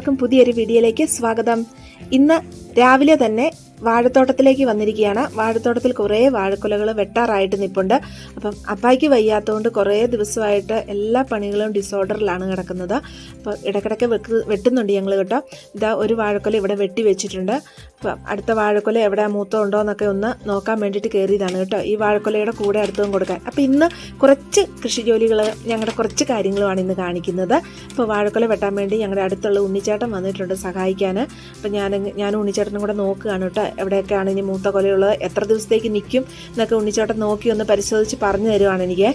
എല്ലാവർക്കും പുതിയൊരു വീഡിയോയിലേക്ക് സ്വാഗതം. ഇന്ന് രാവിലെ തന്നെ വാഴത്തോട്ടത്തിലേക്ക് വന്നിരിക്കുകയാണ്. വാഴത്തോട്ടത്തിൽ കുറേ വാഴക്കുലകൾ വെട്ടാറായിട്ട് നിൽപ്പുണ്ട് അപ്പം അപ്പായ്ക്ക് വയ്യാത്തതുകൊണ്ട് കുറേ ദിവസമായിട്ട് എല്ലാ പണികളും ഡിസോർഡറിലാണ് കിടക്കുന്നത്. അപ്പോൾ ഇടയ്ക്കിടയ്ക്ക് വെക്ക് വെട്ടുന്നുണ്ട് ഞങ്ങൾ കേട്ടോ. ഇതാ ഒരു വാഴക്കുല ഇവിടെ വെട്ടി വെച്ചിട്ടുണ്ട്. അടുത്ത വാഴക്കൊല എവിടെ മൂത്തം ഉണ്ടോ എന്നൊക്കെ ഒന്ന് നോക്കാൻ വേണ്ടിയിട്ട് കയറിയതാണ് കേട്ടോ. ഈ വാഴക്കൊലയുടെ കൂടെ അടുത്തും കൊടുക്കാൻ. അപ്പോൾ ഇന്ന് കുറച്ച് കൃഷി ജോലികൾ ഞങ്ങളുടെ കുറച്ച് കാര്യങ്ങളുമാണ് ഇന്ന് കാണിക്കുന്നത്. അപ്പോൾ വാഴക്കൊല വെട്ടാൻ വേണ്ടി ഞങ്ങളുടെ അടുത്തുള്ള ഉണ്ണിച്ചേട്ടൻ വന്നിട്ടുണ്ട് സഹായിക്കാൻ അപ്പോൾ ഞാൻ ഞാൻ ഉണ്ണിച്ചേട്ടനും കൂടെ നോക്കുകയാണ് കേട്ടോ. എവിടെയൊക്കെയാണ് ഇനി മൂത്ത കൊലയുള്ളത്? എത്ര ദിവസത്തേക്ക് നിൽക്കും എന്നൊക്കെ ഉണ്ണിച്ചേട്ടൻ നോക്കി ഒന്ന് പരിശോധിച്ച് പറഞ്ഞു തരുവാണ് എനിക്ക്.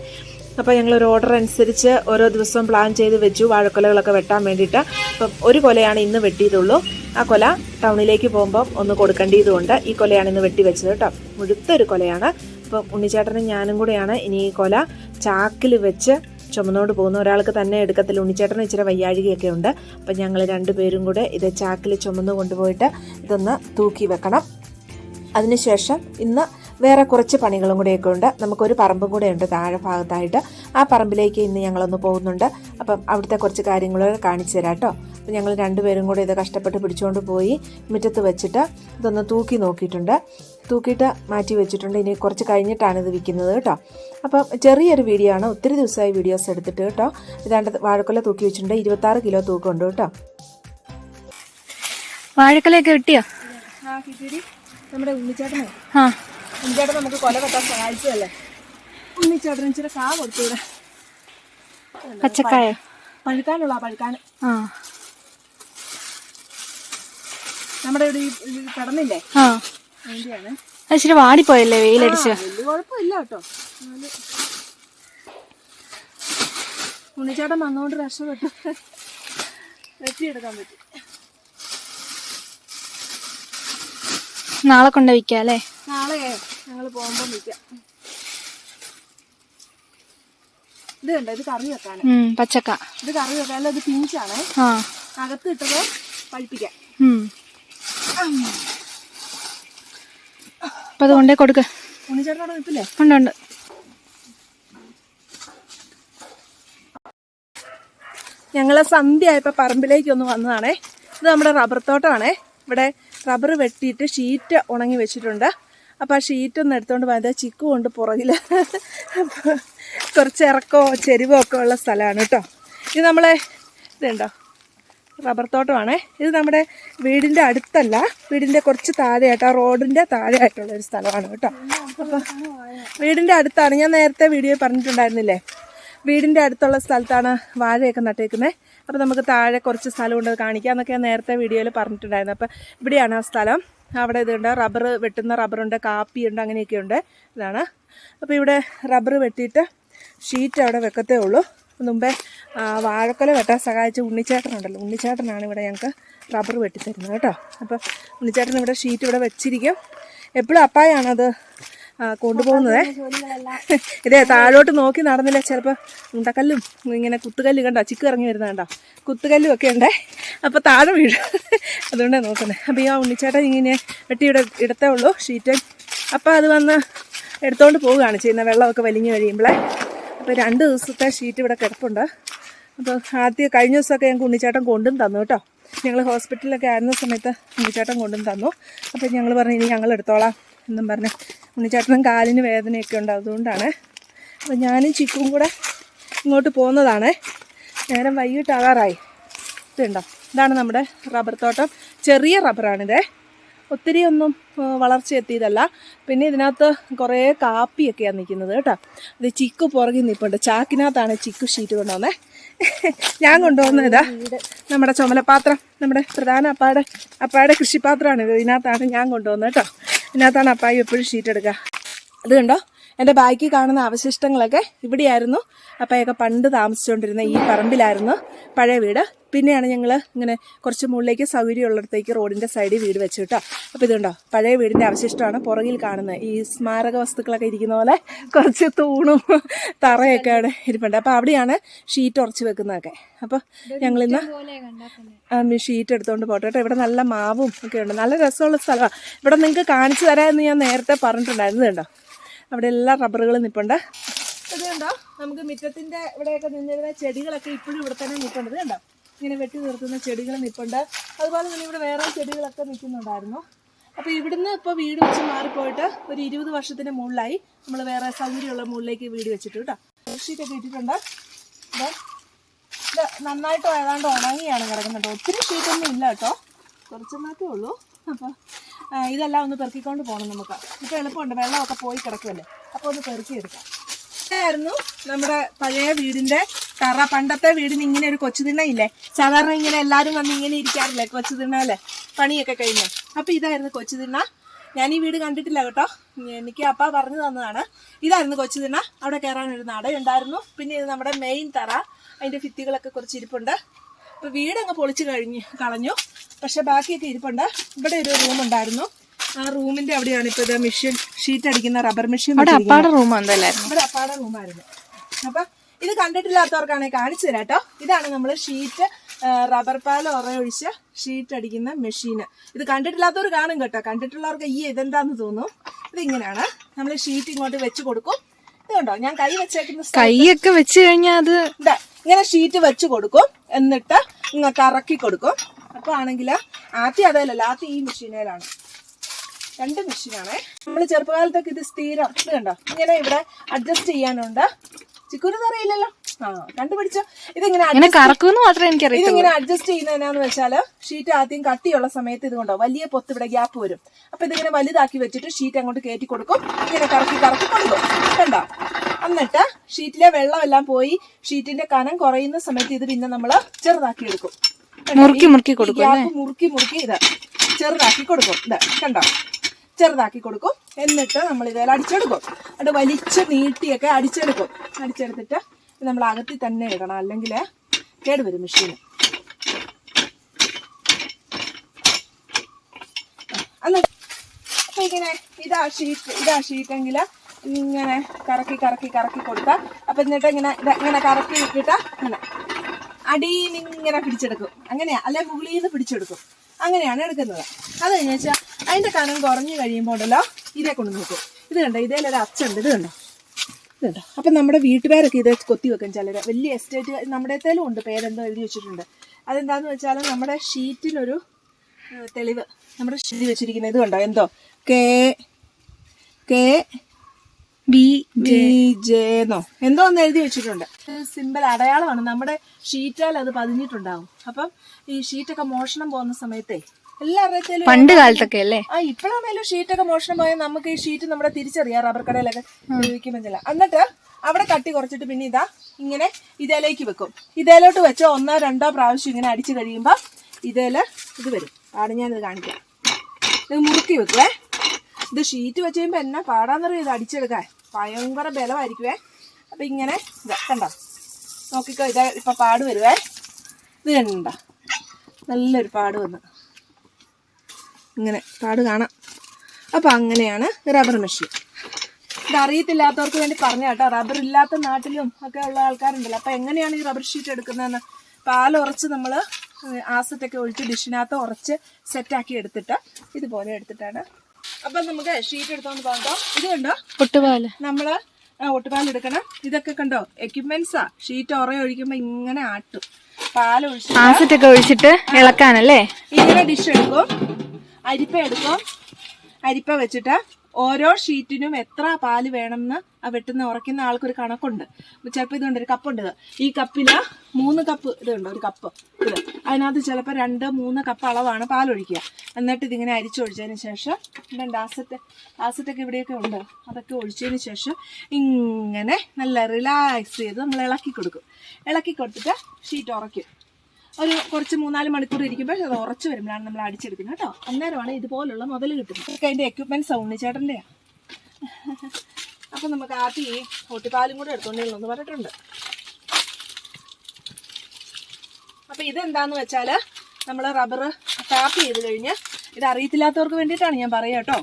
അപ്പോൾ ഞങ്ങൾ ഒരു ഓർഡർ അനുസരിച്ച് ഓരോ ദിവസവും പ്ലാൻ ചെയ്ത് വെച്ചു വാഴക്കൊലകളൊക്കെ വെട്ടാൻ വേണ്ടിയിട്ട്. അപ്പം ഒരു കൊലയാണ് ഇന്ന് വെട്ടിയതുള്ളൂ. ആ കൊല ടൗണിലേക്ക് പോകുമ്പോൾ ഒന്ന് കൊടുക്കേണ്ടതുകൊണ്ട് ഈ കൊലയാണ് ഇന്ന് വെട്ടിവെച്ചത് കേട്ടോ. മുഴുത്തൊരു കൊലയാണ്. അപ്പം ഉണ്ണിച്ചേട്ടനും ഞാനും കൂടെയാണ് ഇനി ഈ കൊല ചാക്കിൽ വെച്ച് ചുമന്നുകൊണ്ട് പോകുന്ന ഒരാൾക്ക് തന്നെ എടുക്കത്തില്ല. ഉണ്ണിച്ചേട്ടന് ഇച്ചിരി വയ്യാഴികയൊക്കെ ഉണ്ട്. അപ്പം ഞങ്ങൾ രണ്ടുപേരും കൂടെ ഇത് ചാക്കിൽ ചുമന്ന് കൊണ്ടുപോയിട്ട് ഇതൊന്ന് തൂക്കി വെക്കണം. അതിനുശേഷം ഇന്ന് വേറെ കുറച്ച് പണികളും കൂടെയൊക്കെ ഉണ്ട്. നമുക്കൊരു പറമ്പും കൂടെ ഉണ്ട് താഴെ ഭാഗത്തായിട്ട്. ആ പറമ്പിലേക്ക് ഇന്ന് ഞങ്ങളൊന്ന് പോകുന്നുണ്ട്. അപ്പം അവിടുത്തെ കുറച്ച് കാര്യങ്ങളൊക്കെ കാണിച്ചു തരാം കേട്ടോ. അപ്പം ഞങ്ങൾ രണ്ടുപേരും കൂടെ ഇത് കഷ്ടപ്പെട്ട് പിടിച്ചുകൊണ്ട് പോയി മുറ്റത്ത് വെച്ചിട്ട് ഇതൊന്ന് തൂക്കി നോക്കിയിട്ടുണ്ട്. തൂക്കിയിട്ട് മാറ്റി വെച്ചിട്ടുണ്ട്. ഇനി കുറച്ച് കഴിഞ്ഞിട്ടാണ് ഇത് വിൽക്കുന്നത് കേട്ടോ. അപ്പം ചെറിയൊരു വീഡിയോ ആണ്. ഒത്തിരി ദിവസമായി വീഡിയോസ് എടുത്തിട്ട് കേട്ടോ. ഇതാണ്ട് വാഴക്കൊല തൂക്കി വെച്ചിട്ടുണ്ട്. ഇരുപത്താറ് കിലോ തൂക്കമുണ്ട് കേട്ടോ. വാഴക്കൊലയൊക്കെ കിട്ടിയോ? നമ്മുടെ ഉണ്ണിച്ചേട്ടനെ. ആ. ഉണ്ണിച്ചേട്ടൻ നമുക്ക് കൊല വെട്ടാൻ സഹായിച്ചതല്ലേ? ഉണ്ണിച്ചേട്ടൻ ഇച്ചിരി കാ കൊടുത്തൂടെ. പച്ചക്കായ. പഴുക്കാനുള്ള പഴുക്കാൻ. ആ. നമ്മുടെ ഈ കിടന്നില്ലേ? ആ. അതിന്റെയാണ് അത് ഇച്ചിരി വാടിപ്പോയല്ലേ വെയിലടിച്ച്? വലിയ കുഴപ്പമില്ല കേട്ടോ. എന്നാലും ഉണ്ണിച്ചേട്ടൻ വന്നുകൊണ്ട് രക്ഷപ്പെട്ടു. വെട്ടിയെടുക്കാൻ പറ്റി. നാളെ കൊണ്ട് വിൽക്കാം അല്ലേ? നാളെ ഞങ്ങൾ പോകുമ്പോൾ നിൽക്കാം ഇത് കണ്ടോ? ഇത് കറി വെക്കാണ് പച്ചക്ക. ഇത് കറി വെക്കാൻ. ഇത് പിഞ്ചാണേ. ആ. അകത്ത് ഇട്ടത് പഴിപ്പിക്കാം. അപ്പൊ അത് കൊണ്ടേ കൊടുക്ക. ഉണ്ട് ഉണ്ട്. ഞങ്ങൾ പറമ്പിലേക്ക് ഒന്ന് വന്നതാണേ. ഇത് നമ്മുടെ റബ്ബർ തോട്ടമാണേ. ഇവിടെ റബ്ബർ വെട്ടിയിട്ട് ഷീറ്റ് ഉണങ്ങി വെച്ചിട്ടുണ്ട്. അപ്പോൾ ആ ഷീറ്റ് ഒന്ന് എടുത്തുകൊണ്ട് പോയത് ചിക്കു കൊണ്ട് പുറകിൽ അപ്പോൾ കുറച്ച് ഇറക്കമോ ചെരുവോ ഒക്കെ ഉള്ള സ്ഥലമാണ് കേട്ടോ. ഇത് നമ്മളെ ഇതുണ്ടോ? റബ്ബർ തോട്ടമാണേ. ഇത് നമ്മുടെ വീടിന്റെ അടുത്തല്ല. വീടിന്റെ കുറച്ച് താഴെയായിട്ട് ആ റോഡിന്റെ താഴെയായിട്ടുള്ള ഒരു സ്ഥലമാണ് കേട്ടോ. അപ്പോൾ വീടിന്റെ അടുത്താണ്. ഞാൻ നേരത്തെ വീഡിയോ പറഞ്ഞിട്ടുണ്ടായിരുന്നില്ലേ? വീടിന്റെ അടുത്തുള്ള സ്ഥലത്താണ് വാഴയൊക്കെ നട്ടേക്കുന്നത് അപ്പോൾ നമുക്ക് താഴെ കുറച്ച് സ്ഥലമുണ്ട് കാണിക്കാം കാണിക്കാമെന്നൊക്കെ ഞാൻ നേരത്തെ വീഡിയോയിൽ പറഞ്ഞിട്ടുണ്ടായിരുന്നു. അപ്പോൾ ഇവിടെയാണ് ആ സ്ഥലം. അവിടെ ഇതുണ്ട്. റബ്ബർ വെട്ടുന്ന റബ്ബറുണ്ട് കാപ്പിയുണ്ട് അങ്ങനെയൊക്കെ ഉണ്ട് ഇതാണ്. അപ്പോൾ ഇവിടെ റബ്ബർ വെട്ടിയിട്ട് ഷീറ്റ് അവിടെ വെക്കത്തേ ഉള്ളൂ. മുമ്പേ വാഴക്കൊല വെട്ടാൻ സഹായിച്ച ഉണ്ണിച്ചേട്ടനുണ്ടല്ലോ. ഉണ്ണിച്ചേട്ടനാണ് ഇവിടെ ഞങ്ങൾക്ക് റബ്ബർ വെട്ടിത്തരുന്നത് കേട്ടോ. അപ്പോൾ ഉണ്ണിച്ചേട്ടൻ ഇവിടെ ഷീറ്റ് ഇവിടെ വെച്ചിരിക്കും. എപ്പോഴും അപ്പായാണത് കൊണ്ടുപോകുന്നത്. ഇതേ താഴോട്ട് നോക്കി നടന്നില്ല ചിലപ്പോൾ ഉണ്ടക്കല്ലും ഇങ്ങനെ കുത്തുകല്ല് കണ്ടോ? ചിക്ക് ഇറങ്ങി വരുന്നത് കണ്ടോ? കുത്തുകല്ലും ഒക്കെ ഉണ്ടേ. അപ്പോൾ താഴെ വീഴും. അതുകൊണ്ടാണ് നോക്കുന്നത് അപ്പോൾ ഈ ആ ഉണ്ണിച്ചേട്ടൻ ഇങ്ങനെ വെട്ടി ഇവിടെ ഇടത്തേ ഉള്ളൂ ഷീറ്റ് അപ്പോൾ അത് വന്ന് എടുത്തോണ്ട് പോവുകയാണ് ചെയ്യുന്നത്. വെള്ളമൊക്കെ വലിഞ്ഞു കഴിയുമ്പോഴേ അപ്പോൾ രണ്ട് ദിവസത്തെ ഷീറ്റ് ഇവിടെ കിടപ്പുണ്ട്. അപ്പോൾ ആദ്യം കഴിഞ്ഞ ദിവസമൊക്കെ ഞങ്ങൾക്ക് ഉണ്ണിച്ചേട്ടൻ കൊണ്ടും തന്നു കേട്ടോ. ഞങ്ങൾ ഹോസ്പിറ്റലിലൊക്കെ ആയിരുന്ന സമയത്ത് ഉണ്ണിച്ചേട്ടൻ കൊണ്ടും തന്നു. അപ്പോൾ ഞങ്ങൾ പറഞ്ഞു ഇനി ഞങ്ങൾ എടുത്തോളാം എന്നും പറഞ്ഞു ഉണ്ണിച്ചേട്ടനും കാലിന് വേദനയൊക്കെ ഉണ്ട് അതുകൊണ്ടാണ്. അപ്പോൾ ഞാനും ചിക്കും കൂടെ ഇങ്ങോട്ട് പോകുന്നതാണ് നേരം വൈകിട്ടാകാറായി. ഇതുണ്ടോ? ഇതാണ് നമ്മുടെ റബ്ബർ തോട്ടം. ചെറിയ റബ്ബറാണിത്. ഒത്തിരി ഒന്നും വളർച്ച എത്തിയതല്ല പിന്നെ ഇതിനകത്ത് കുറേ കാപ്പിയൊക്കെയാണ് നിൽക്കുന്നത് കേട്ടോ. അത് ചിക്കു പുറകിൽ നിൽപ്പുണ്ട് ചാക്കിനകത്താണ് ചിക്കു ഷീറ്റ് കൊണ്ടുവന്നേ. ഞാൻ കൊണ്ടുവന്നതാ. നമ്മുടെ ചുമലപാത്രം നമ്മുടെ പ്രധാന അപ്പായുടെ അപ്പായുടെ കൃഷിപാത്രമാണ് ഇത് ഇതിനകത്താണ് ഞാൻ കൊണ്ടുവന്നത് കേട്ടോ. ഇതിനകത്താണ് അപ്പായി എപ്പോഴും ഷീറ്റ് എടുക്കുക. അത് കണ്ടോ? എന്റെ ബാക്കി കാണുന്ന അവശിഷ്ടങ്ങളൊക്കെ ഇവിടെയായിരുന്നു. അപ്പയൊക്കെ പണ്ട് താമസിച്ചുകൊണ്ടിരുന്ന ഈ പറമ്പിലായിരുന്നു പഴയ വീട്. പിന്നെയാണ് ഞങ്ങൾ ഇങ്ങനെ കുറച്ച് മുകളിലേക്ക് സൗകര്യമുള്ളിടത്തേക്ക് റോഡിന്റെ സൈഡിൽ വീട് വെച്ചു കേട്ടോ. അപ്പോൾ ഇതുണ്ടോ? പഴയ വീടിന്റെ അവശിഷ്ടമാണ് പുറകിൽ കാണുന്നത്. ഈ സ്മാരക വസ്തുക്കളൊക്കെ ഇരിക്കുന്ന പോലെ കുറച്ച് തൂണും തറയൊക്കെ അവിടെ ഇരിപ്പുണ്ട്. അപ്പോൾ അവിടെയാണ് ഷീറ്റ് ഉറച്ച് വെക്കുന്നതൊക്കെ. അപ്പോൾ ഞങ്ങളിന്ന് ഷീറ്റ് എടുത്തുകൊണ്ട് പോട്ടെ കേട്ടോ. ഇവിടെ നല്ല മാവും ഒക്കെ ഉണ്ട്. നല്ല രസമുള്ള സ്ഥലമാണ് ഇവിടെ നിങ്ങൾക്ക് കാണിച്ചു തരാമെന്ന് ഞാൻ നേരത്തെ പറഞ്ഞിട്ടുണ്ടായിരുന്നു. കേട്ടോ അവിടെ എല്ലാ റബ്ബറുകളും നിൽപ്പുണ്ട് ഇത് നമുക്ക് മിറ്റത്തിന്റെ ഇവിടെയൊക്കെ നിന്നിരുന്ന ചെടികളൊക്കെ ഇപ്പോഴും ഇവിടെ തന്നെ നിൽപ്പുണ്ട് ഇത് കണ്ടോ? ഇങ്ങനെ വെട്ടി നിർത്തുന്ന ചെടികൾ നിൽപ്പുണ്ട് അതുപോലെ തന്നെ ഇവിടെ വേറെ ചെടികളൊക്കെ നിൽക്കുന്നുണ്ടായിരുന്നു. അപ്പോൾ ഇവിടുന്ന് ഇപ്പോൾ വീട് വെച്ച് മാറിപ്പോയിട്ട് ഒരു ഇരുപത് വർഷത്തിന് മുകളിലായി നമ്മൾ വേറെ സൗകര്യമുള്ള മുകളിലേക്ക് വീട് വെച്ചിട്ട് കേട്ടോ. ഷീറ്റൊക്കെ ഇട്ടിട്ടുണ്ട്. ഇത്. നന്നായിട്ട് ഏതാണ്ട് ഉണങ്ങിയാണ് കിടക്കുന്നുണ്ട് ഒത്തിരി ഷീറ്റൊന്നും ഇല്ല കേട്ടോ. കുറച്ചെണ്ണാത്തേ ഉള്ളൂ. അപ്പോൾ ഇതെല്ലാം ഒന്ന് പെറുക്കിക്കൊണ്ട് പോകണം നമുക്ക്. ഇപ്പോൾ എളുപ്പമുണ്ട്. വെള്ളമൊക്കെ പോയി കിടക്കുമല്ലേ അപ്പോൾ ഒന്ന് പെറുക്കിയെടുക്കാം. ഇതായിരുന്നു നമ്മുടെ പഴയ വീടിന്റെ തറ. പണ്ടത്തെ വീടിന് ഇങ്ങനെ ഒരു കൊച്ചുതിണ്ണ ഇല്ലേ? സാധാരണ ഇങ്ങനെ എല്ലാവരും വന്ന് ഇങ്ങനെ ഇരിക്കാറില്ലേ? കൊച്ചുതിണ്ണല്ലേ പണിയൊക്കെ കഴിഞ്ഞ്. അപ്പോൾ ഇതായിരുന്നു കൊച്ചുതിണ്ണ. ഞാൻ ഈ വീട് കണ്ടിട്ടില്ല കേട്ടോ. എനിക്ക് അപ്പ പറഞ്ഞു തന്നതാണ്. ഇതായിരുന്നു കൊച്ചുതിണ്ണ. അവിടെ കയറാൻ ഒരു നടയുണ്ടായിരുന്നു. പിന്നെ ഇത് നമ്മുടെ മെയിൻ തറ. അതിന്റെ ഭിത്തികളൊക്കെ കുറച്ച് ഇരിപ്പുണ്ട്. അപ്പോൾ വീട് അങ്ങ് പൊളിച്ച് കഴിഞ്ഞ് കളഞ്ഞു. പക്ഷെ ബാക്കിയൊക്കെ ഇരിപ്പുണ്ട്. ഇവിടെ ഒരു റൂം ഉണ്ടായിരുന്നു. ആ റൂമിന്റെ അവിടെയാണ് ഇപ്പോൾ ഇത് മെഷീൻ ഷീറ്റ് അടിക്കുന്ന റബ്ബർ മെഷീൻ അപ്പാടെ റൂം ഇവിടെ അപ്പാടെ റൂമായിരുന്നു അപ്പൊ ഇത് കണ്ടിട്ടില്ലാത്തവർക്കാണെങ്കിൽ കാണിച്ചു തരാം കേട്ടോ. ഇതാണ് നമ്മൾ ഷീറ്റ് റബ്ബർ പാൽ ഉറയൊഴിച്ച് ഷീറ്റ് അടിക്കുന്ന മെഷീന് ഇത് കണ്ടിട്ടില്ലാത്തവർ കാണും കേട്ടോ. കണ്ടിട്ടുള്ളവർക്ക് ഈ ഇതെന്താന്ന് തോന്നും? ഇതിങ്ങനെയാണ്. നമ്മൾ ഷീറ്റ് ഇങ്ങോട്ട് വെച്ച് കൊടുക്കും. ഇതുണ്ടോ? ഞാൻ കൈ വെച്ചേക്കുന്ന കൈയൊക്കെ വെച്ച് കഴിഞ്ഞാൽ അത് ഇങ്ങനെ ഷീറ്റ് വെച്ച് കൊടുക്കും. എന്നിട്ട് ഇങ്ങനെ കറക്കി കൊടുക്കും. അപ്പൊ ആണെങ്കിൽ ആദ്യം അതേലല്ല ആദ്യം ഈ മെഷീനേലാണ് രണ്ട് മെഷീനാണേ നമ്മൾ ചെറുപ്പകാലത്തൊക്കെ ഇത് സ്ഥിരം ഇത് കണ്ടോ? ഇങ്ങനെ ഇവിടെ അഡ്ജസ്റ്റ് ചെയ്യാനുണ്ട്. ചിക്കുരു അറിയില്ലല്ലോ. ആ കണ്ടുപിടിച്ചോ? ഇതിങ്ങനെ മാത്രമേ ഇതിങ്ങനെ അഡ്ജസ്റ്റ് ചെയ്യുന്നത് എന്നാന്ന് വെച്ചാൽ ഷീറ്റ് ആദ്യം കട്ടിയുള്ള സമയത്ത് ഇത് കൊണ്ടോ? വലിയ പൊത്ത് ഇവിടെ ഗ്യാപ്പ് വരും. അപ്പൊ ഇതിങ്ങനെ വലുതാക്കി വെച്ചിട്ട് ഷീറ്റ് അങ്ങോട്ട് കയറ്റി കൊടുക്കും. ഇങ്ങനെ കറക്കി കറക്കി കൊടുക്കും കണ്ടോ? എന്നിട്ട് ഷീറ്റിലെ വെള്ളമെല്ലാം പോയി ഷീറ്റിന്റെ കനം കുറയുന്ന സമയത്ത് ഇത് പിന്നെ നമ്മൾ ചെറുതാക്കി എടുക്കും. മുറുക്കി മുറുക്കി കൊടുക്കും മുറുക്കി മുറുക്കി ഇത് ചെറുതാക്കി കൊടുക്കും. ഇത് കണ്ടോ? ചെറുതാക്കി കൊടുക്കും. എന്നിട്ട് നമ്മൾ ഇതേൽ അടിച്ചെടുക്കും. അത് വലിച്ച് നീട്ടിയൊക്കെ അടിച്ചെടുക്കും. അടിച്ചെടുത്തിട്ട് നമ്മൾ അകത്തി തന്നെ ഇടണം. അല്ലെങ്കിൽ കേടുവരും മെഷീന് അല്ല ഇങ്ങനെ ഇതാ ഷീറ്റ് ഇതാ ഷീറ്റെങ്കിൽ ഇങ്ങനെ കറക്കി കറക്കി കറക്കി കൊടുക്കുക അപ്പൊ എന്നിട്ട് ഇങ്ങനെ ഇങ്ങനെ കറക്കി ഇട്ടിട്ട് അങ്ങനെ. ഇങ്ങനെ പിടിച്ചെടുക്കും. അങ്ങനെയാ. അല്ലെ മുകളിൽ നിന്ന് പിടിച്ചെടുക്കും. അങ്ങനെയാണ് എടുക്കുന്നത്. അത് കഴിഞ്ഞ വെച്ചാൽ കനം കുറഞ്ഞു കഴിയുമ്പോൾ ഉണ്ടല്ലോ ഇതേ കൊണ്ട് നോക്കും. ഇത് കണ്ടോ? ഇതേ ഇതേലൊരു അച്ചുണ്ട്. ഇത് കണ്ടോ? ഇത് കണ്ടോ? അപ്പം നമ്മുടെ വീട്ടുകാരൊക്കെ ഇത് കൊത്തി വെക്കും ചിലർ വലിയ എസ്റ്റേറ്റ് നമ്മുടെ തേലും ഉണ്ട്. പേരെന്തോ എഴുതി വെച്ചിട്ടുണ്ട്. അതെന്താന്ന് വെച്ചാൽ നമ്മുടെ ഷീറ്റിലൊരു തെളിവ്. നമ്മുടെ ഷീറ്റ് വെച്ചിരിക്കുന്നത് ഇത് കണ്ടോ? എന്തോ? K K B B J. എന്നോ. എന്തോ ഒന്ന് എഴുതി വെച്ചിട്ടുണ്ട്. സിമ്പിൾ അടയാളമാണ്. നമ്മുടെ ഷീറ്റാൽ അത് പതിഞ്ഞിട്ടുണ്ടാവും. അപ്പം ഈ ഷീറ്റൊക്കെ മോഷണം പോകുന്ന സമയത്തെ എല്ലാവരുടെയും പണ്ട് കാലത്തൊക്കെ അല്ലേ? ആ ഇപ്പോഴാണേലും ഷീറ്റൊക്കെ മോഷണം പോയാൽ നമുക്ക് ഈ ഷീറ്റ് നമ്മുടെ തിരിച്ചറിയാം. റബ്ബർ കടയിലൊക്കെ ഉപയോഗിക്കുമെന്നില്ല. എന്നിട്ട് അവിടെ കട്ടി കുറച്ചിട്ട് പിന്നെ ഇതാ ഇങ്ങനെ ഇതേലേക്ക് വെക്കും. ഇതേലോട്ട് വെച്ചോ ഒന്നോ രണ്ടോ പ്രാവശ്യം ഇങ്ങനെ അടിച്ചു കഴിയുമ്പോൾ ഇതേൽ ഇത് വരും. ആണ് ഞാനിത് കാണിക്കാം. ഇത് മുറുക്കി വെക്കുവേ. ഇത് ഷീറ്റ് വെച്ച് കഴിയുമ്പോൾ എന്നാ പാടാന്നറിയോ ഇത് അടിച്ചെടുക്കാൻ? ഭയങ്കര ബലമായിരിക്കുവേ. അപ്പം ഇങ്ങനെ കണ്ടോ? നോക്കിക്കോ ഇത് ഇപ്പൊ പാട് വരുവേ. ഇത് കണ്ട? നല്ലൊരു പാട് വന്ന്. ഇങ്ങനെ പാട് കാണാം. അപ്പം അങ്ങനെയാണ് റബ്ബർ മെഷീൻ. ഇത് അറിയത്തില്ലാത്തവർക്ക് വേണ്ടി പറഞ്ഞ കേട്ടോ. റബ്ബർ ഇല്ലാത്ത നാട്ടിലും ഒക്കെ ഉള്ള ആൾക്കാരുണ്ടല്ലോ. അപ്പം എങ്ങനെയാണ് ഈ റബ്ബർ ഷീറ്റ് എടുക്കുന്നതെന്ന്? പാൽ ഉറച്ച് നമ്മൾ ആസത്തൊക്കെ ഒഴിച്ച് ഡിഷിനകത്ത് ഉറച്ച് സെറ്റാക്കി എടുത്തിട്ട് ഇതുപോലെ എടുത്തിട്ടാണ് അപ്പം നമുക്ക് ഷീറ്റ് എടുത്തോണ്ട് പോകാം ഇത് കണ്ടോ? ഒട്ടുപാൽ നമ്മൾ ഒട്ടുപാൽ എടുക്കണം. ഇതൊക്കെ കണ്ടോ? എക്യുപ്മെന്റ്സാ ഷീറ്റ് ഉറ ഒഴിക്കുമ്പോ ഇങ്ങനെ ആട്ടും. പാൽ ഒഴിച്ച് ആസിഡ് ഒക്കെ ഒഴിച്ചിട്ട് ഇളക്കാനല്ലേ? ഇങ്ങനെ ഡിഷ് എടുക്കും. അരിപ്പ എടുക്കും. അരിപ്പ വെച്ചിട്ട് ഓരോ ഷീറ്റിനും എത്ര പാൽ വേണമെന്ന് ആ വെട്ടുന്ന ഉറക്കുന്ന ആൾക്കൊരു കണക്കുണ്ട്. ചിലപ്പോൾ ഇതുണ്ട് ഒരു കപ്പുണ്ട് ഈ കപ്പിൽ മൂന്ന് കപ്പ് ഇതുണ്ട് ഒരു കപ്പ് ഇത്. അതിനകത്ത് ചിലപ്പോൾ രണ്ട് മൂന്ന് കപ്പ് അളവാണ് പാലൊഴിക്കുക. എന്നിട്ട് ഇതിങ്ങനെ അരിച്ചൊഴിച്ചതിന് ശേഷം രണ്ട് ആസറ്റ് ആസറ്റൊക്കെ ഇവിടെയൊക്കെ ഉണ്ട്. അതൊക്കെ ഒഴിച്ചതിന് ശേഷം ഇങ്ങനെ നല്ല റിലാക്സ് ചെയ്ത് നമ്മൾ ഇളക്കി കൊടുക്കും. ഇളക്കി കൊടുത്തിട്ട് ഷീറ്റ് ഉറയ്ക്കും. ഒരു കുറച്ച് മൂന്നാൽ മണിക്കൂർ ഇരിക്കുമ്പോൾ അത് ഉറച്ചു വരുമ്പോഴാണ് നമ്മൾ അടിച്ചെടുക്കുന്നത് കേട്ടോ. അന്നേരമാണ് ഇതുപോലുള്ള മുതൽ കിട്ടുന്നത്. ഇതൊക്കെ അതിന്റെ എക്യുപ്മെന്റ്സ് ഉണ്ണിച്ചേട്ടന്റെയാണ് അപ്പം നമുക്ക് ആദ്യം ഈ ഒട്ടിപ്പാലും കൂടെ എടുത്തോണ്ടെന്ന് പറഞ്ഞിട്ടുണ്ട്. അപ്പം ഇതെന്താന്ന് വെച്ചാൽ നമ്മൾ റബ്ബർ ടാപ്പ് ചെയ്ത് കഴിഞ്ഞ് ഇത് അറിയത്തില്ലാത്തവർക്ക് വേണ്ടിയിട്ടാണ് ഞാൻ പറയുക കേട്ടോ.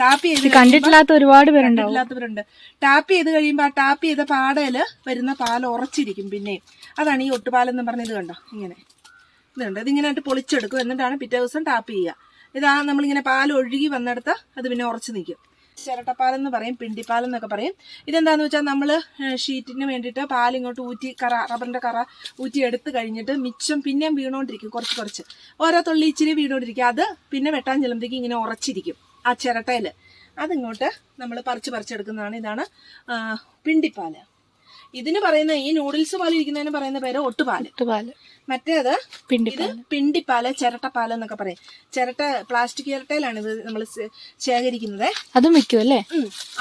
ടാപ്പ് ചെയ്ത് കണ്ടിട്ടില്ലാത്ത ഒരുപാട് പേരുണ്ട്? ഇല്ലാത്തവരുണ്ട് ടാപ്പ് ചെയ്ത് കഴിയുമ്പോൾ ആ ടാപ്പ് ചെയ്ത പാടയിൽ വരുന്ന പാൽ ഉറച്ചിരിക്കും പിന്നെയും. അതാണ് ഈ ഒട്ടുപാലെന്ന് പറഞ്ഞത് കണ്ടോ? ഇങ്ങനെ. ഇത് കണ്ടോ ഇതിങ്ങനെ ആയിട്ട് പൊളിച്ചെടുക്കും. എന്നിട്ടാണ് പിറ്റേ ദിവസം ടാപ്പ് ചെയ്യുക. ഇതാ നമ്മളിങ്ങനെ പാൽ ഒഴുകി വന്നെടുത്ത് അത് പിന്നെ ഉറച്ചു നിൽക്കും. ചിരട്ടപ്പാലെന്ന് പറയും പിണ്ടിപ്പാലെന്നൊക്കെ പറയും. ഇതെന്താന്ന് വെച്ചാൽ നമ്മൾ ഷീറ്റിന് വേണ്ടിയിട്ട് പാൽ ഇങ്ങോട്ട് ഊറ്റി കറ റബ്ബറിന്റെ കറ ഊറ്റി എടുത്ത് കഴിഞ്ഞിട്ട് മിച്ചം പിന്നെയും വീണുകൊണ്ടിരിക്കും കുറച്ച് കുറച്ച്. ഓരോ തുള്ളി ഇച്ചിരി വീണുകൊണ്ടിരിക്കും അത് പിന്നെ വെട്ടാൻ ചെല്ലുമ്പോഴത്തേക്ക് ഇങ്ങനെ ഉറച്ചിരിക്കും ആ ചിരട്ടയിൽ അതിങ്ങോട്ട് നമ്മൾ പറിച്ച് പറിച്ചെടുക്കുന്നതാണ് ഇതാണ് പിണ്ടിപ്പാൽ ഇതിന് പറയുന്ന ഈ നൂഡിൽസ് പോലെ ഇരിക്കുന്നതിന് പറയുന്ന പേര് ഒട്ടുപാൽ. ഒട്ടുപാൽ. മറ്റേത് ഇത് പിണ്ടിപ്പാൽ ചിരട്ടപ്പാൽ എന്നൊക്കെ പറയും. ചിരട്ട പ്ലാസ്റ്റിക് ചിരട്ടയിലാണ് ഇത് നമ്മൾ ശേഖരിക്കുന്നത്. അതും വിൽക്കും അല്ലേ.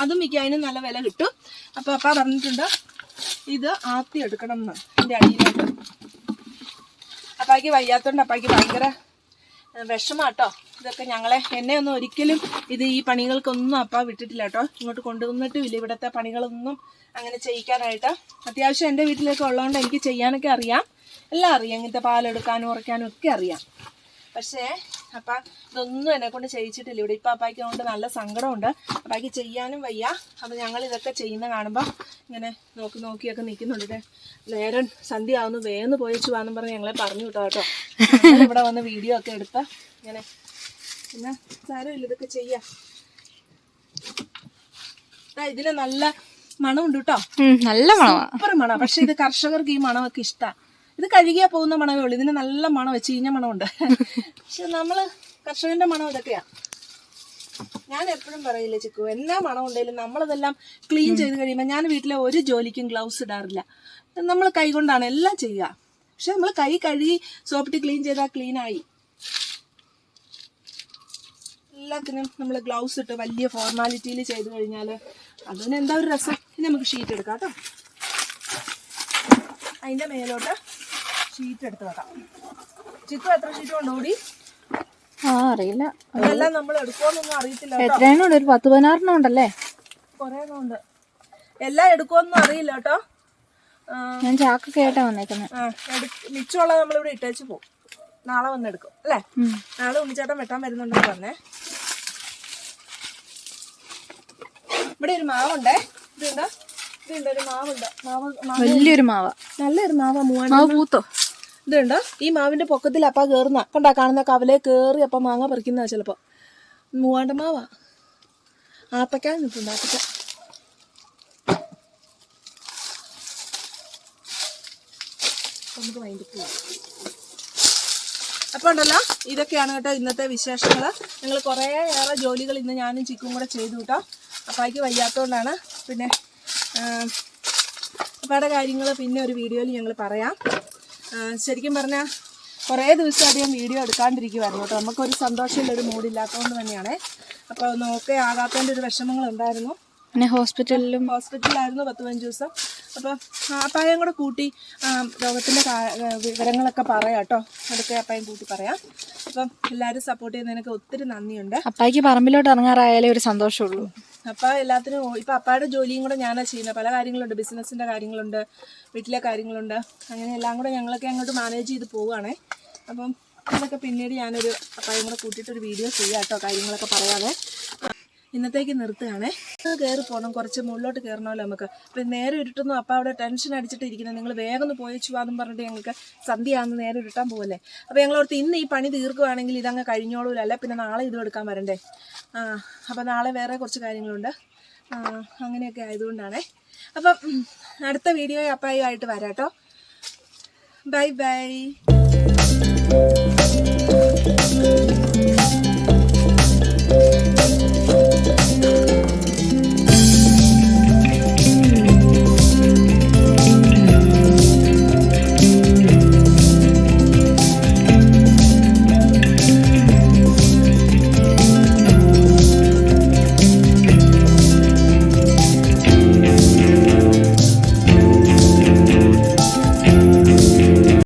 അതും വിൽക്കും അതിന് നല്ല വില കിട്ടും. അപ്പൊ അപ്പ പറഞ്ഞിട്ടുണ്ട് ഇത് ആത്തി എടുക്കണം എന്ന് എന്റെ അടിയിലായിട്ട് അപ്പാക്ക് വയ്യാത്തോണ്ട് അപ്പാക്ക് ഭയങ്കര വിഷമാട്ടോ. ഇതൊക്കെ ഞങ്ങളെ എന്നെ ഒന്നും ഒരിക്കലും ഇത് ഈ പണികൾക്കൊന്നും അപ്പ വിട്ടിട്ടില്ല കേട്ടോ. ഇങ്ങോട്ട് കൊണ്ടുവന്നിട്ടുമില്ല ഇവിടുത്തെ പണികളൊന്നും അങ്ങനെ ചെയ്യിക്കാനായിട്ട്. അത്യാവശ്യം എന്റെ വീട്ടിലൊക്കെ ഉള്ളതുകൊണ്ട് എനിക്ക് ചെയ്യാനൊക്കെ അറിയാം. എല്ലാം അറിയാം. ഇങ്ങനത്തെ പാലെടുക്കാനും ഉറയ്ക്കാനും ഒക്കെ അറിയാം. പക്ഷേ അപ്പ ഇതൊന്നും എന്നെ കൊണ്ട് ചെയ്യിച്ചിട്ടില്ല. ഇവിടെ ഇപ്പം അപ്പായ്ക്ക് കൊണ്ട് നല്ല സങ്കടമുണ്ട്. അപ്പായ്ക്ക് ചെയ്യാനും വയ്യ. അപ്പം ഞങ്ങൾ ഇതൊക്കെ ചെയ്യുന്ന കാണുമ്പോൾ ഇങ്ങനെ നോക്കി നോക്കിയൊക്കെ നിൽക്കുന്നുണ്ട്. നേരം സന്ധ്യ ആവുന്നു വേന്ന് പോയിച്ചു വാന്നും പറഞ്ഞ് ഞങ്ങളെ പറഞ്ഞു വിട്ടോ കേട്ടോ. ഇവിടെ വന്ന് വീഡിയോ ഒക്കെ എടുത്ത ഇങ്ങനെ പിന്നെ സാരമില്ല ഇതൊക്കെ ചെയ്യാം. ഇതിന് നല്ല മണമുണ്ട് കേട്ടോ. നല്ല മണം സൂപ്പർ മണം പക്ഷെ ഇത് കർഷകർക്ക് ഈ മണമൊക്കെ ഇഷ്ടാ. ഇത് കഴുകിയാ പോകുന്ന മണമേ ഉള്ളൂ. ഇതിന് നല്ല മണം ചീഞ്ഞ മണമുണ്ട്. പക്ഷെ നമ്മൾ കർഷകന്റെ മണം ഇതൊക്കെയാ. ഞാൻ എപ്പോഴും പറയില്ല ചിക്കു എല്ലാ മണം ഉണ്ടെങ്കിലും നമ്മളതെല്ലാം ക്ലീൻ ചെയ്ത് കഴിയുമ്പോൾ ഞാൻ വീട്ടിലെ ഒരു ജോലിക്കും ഗ്ലൗസ് ഇടാറില്ല. നമ്മൾ കൈ കൊണ്ടാണ് എല്ലാം ചെയ്യുക. പക്ഷെ നമ്മൾ കൈ കഴുകി സോപ്പിട്ട് ക്ലീൻ ചെയ്താൽ ക്ലീൻ ആയി. എല്ലാത്തിനും നമ്മൾ ഗ്ലൗസ് ഇട്ട് വലിയ ഫോർമാലിറ്റിയിൽ ചെയ്ത് കഴിഞ്ഞാൽ അതിന് എന്താ ഒരു രസം? നമുക്ക് ഷീറ്റ് എടുക്കാം കേട്ടോ. അതിന്റെ മേലോട്ട് ഷീറ്റ് എടുത്ത് വെക്കാം. ചിക്കു എത്ര ഷീറ്റ് കൊണ്ടുകൂടി ആ അറിയില്ല. അതെല്ലാം നമ്മൾ എടുക്കുമെന്നൊന്നും അറിയത്തില്ല എത്രയാണ് ഒരു പത്ത് പതിനാറെണ്ണം ഉണ്ടല്ലേ? കുറേ ഉണ്ട്. എല്ലാം എടുക്കുമെന്നും അറിയില്ല കേട്ടോ. ഞാൻ ചാക്കൊക്കെ ആയിട്ടാ വന്നേക്കുന്നത് മിച്ചമുള്ളത് നമ്മളിവിടെ ഇട്ടേച്ച് പോകും നാളെ വന്ന് എടുക്കും. അല്ലേ? നാളെ ഉണ്ണിച്ചേട്ടൻ വെട്ടാൻ വരുന്നുണ്ടെന്ന് പറഞ്ഞേ. ഇവിടെ ഒരു മാവുണ്ടേ? ഇതുണ്ടോ? ഇതുണ്ട്? ഒരു മാവുണ്ട്. മാവ് മാവ് വലിയൊരു മാവ. നല്ലൊരു മാവ മൂവാണ് മാവ് പൂത്തോ? ഇതുണ്ട്? ഈ മാവിന്റെ പൊക്കത്തിൽ അപ്പ കേറുന്ന. കണ്ടാ കാണുന്ന കവലെ കേറി അപ്പ മാങ്ങ പറിക്കുന്ന ചിലപ്പോ. മൂവാണ്ട മാവാ. ആത്തക്ക നിൽപ്പുണ്ട് ആത്തക്ക. നമുക്ക് പോവാം. അപ്പോൾ ഉണ്ടല്ലോ ഇതൊക്കെയാണ് കേട്ടോ ഇന്നത്തെ വിശേഷങ്ങൾ നിങ്ങൾ കുറേയേറെ ജോലികൾ ഇന്ന് ഞാനും ചിക്കും കൂടെ ചെയ്തു കേട്ടോ അപ്പായിക്ക് വയ്യാത്തതുകൊണ്ടാണ് പിന്നെ അപ്പയുടെ കാര്യങ്ങൾ പിന്നെ ഒരു വീഡിയോയിൽ ഞങ്ങൾ പറയാം. ശരിക്കും പറഞ്ഞാൽ കുറേ ദിവസം അധികം വീഡിയോ എടുക്കാണ്ടിരിക്കുമായിരുന്നു കേട്ടോ. നമുക്കൊരു സന്തോഷമില്ല ഒരു മൂഡില്ലാത്തതുകൊണ്ട് തന്നെയാണേ. അപ്പോൾ നോക്കേ ആകാത്തതിന്റെ ഒരു വിഷമങ്ങളുണ്ടായിരുന്നു. പിന്നെ ഹോസ്പിറ്റലിലും ഹോസ്പിറ്റലിലായിരുന്നു പത്ത് പതിനഞ്ച് ദിവസം. അപ്പോൾ അപ്പായം കൂടെ കൂട്ടി രോഗത്തിന്റെ രോഗത്തിന്റെ വിവരങ്ങളൊക്കെ പറയാം കേട്ടോ. അതൊക്കെ അപ്പായം കൂട്ടി പറയാം. അപ്പം എല്ലാവരും സപ്പോർട്ട് ചെയ്യുന്നതിനൊക്കെ ഒത്തിരി നന്ദിയുണ്ട്. അപ്പായിക്ക് പറമ്പിലോട്ട് ഇറങ്ങാറായാലേ ഒരു സന്തോഷമുള്ളൂ. അപ്പം എല്ലാത്തിനും ഇപ്പം അപ്പായുടെ ജോലിയും കൂടെ ഞാനാണ് ചെയ്യുന്നത് പല കാര്യങ്ങളുണ്ട് ബിസിനസ്സിന്റെ കാര്യങ്ങളുണ്ട് വീട്ടിലെ കാര്യങ്ങളുണ്ട്. അങ്ങനെ എല്ലാം കൂടെ ഞങ്ങളൊക്കെ അങ്ങോട്ട് മാനേജ് ചെയ്ത് പോവുകയാണേ. അപ്പം അതൊക്കെ പിന്നീട് ഞാനൊരു അപ്പായും കൂടെ കൂട്ടിയിട്ടൊരു വീഡിയോ ചെയ്യാം കേട്ടോ കാര്യങ്ങളൊക്കെ പറയാതെ. ഇന്നത്തേക്ക് നിർത്തുകയാണേ. കയറി പോകണം കുറച്ച് മുകളിലോട്ട് കയറണമല്ലോ നമുക്ക്. അപ്പം നേരെ ഇരുട്ടുന്നു. അപ്പം അവിടെ ടെൻഷൻ അടിച്ചിട്ട് ഇരിക്കുന്നത് നിങ്ങൾ വേഗം ഒന്ന് പോയിച്ചു വാന്നും പറഞ്ഞിട്ട് ഞങ്ങൾക്ക് സന്ധ്യയാണെന്ന് നേരെ ഇരുട്ടാൻ പോകല്ലേ അപ്പോൾ ഞങ്ങളോർത്ത് ഇന്ന് ഈ പണി തീർക്കുവാണെങ്കിൽ ഇതങ്ങ് കഴിഞ്ഞോളൂല? അല്ല? പിന്നെ നാളെ ഇതും എടുക്കാൻ വരണ്ടേ? ആ അപ്പം നാളെ വേറെ കുറച്ച് കാര്യങ്ങളുണ്ട്. അങ്ങനെയൊക്കെ ആയതുകൊണ്ടാണേ. അപ്പം അടുത്ത വീഡിയോ അപ്പായുമായിട്ട് ആയിട്ട് വരാട്ടോ. Bye bye.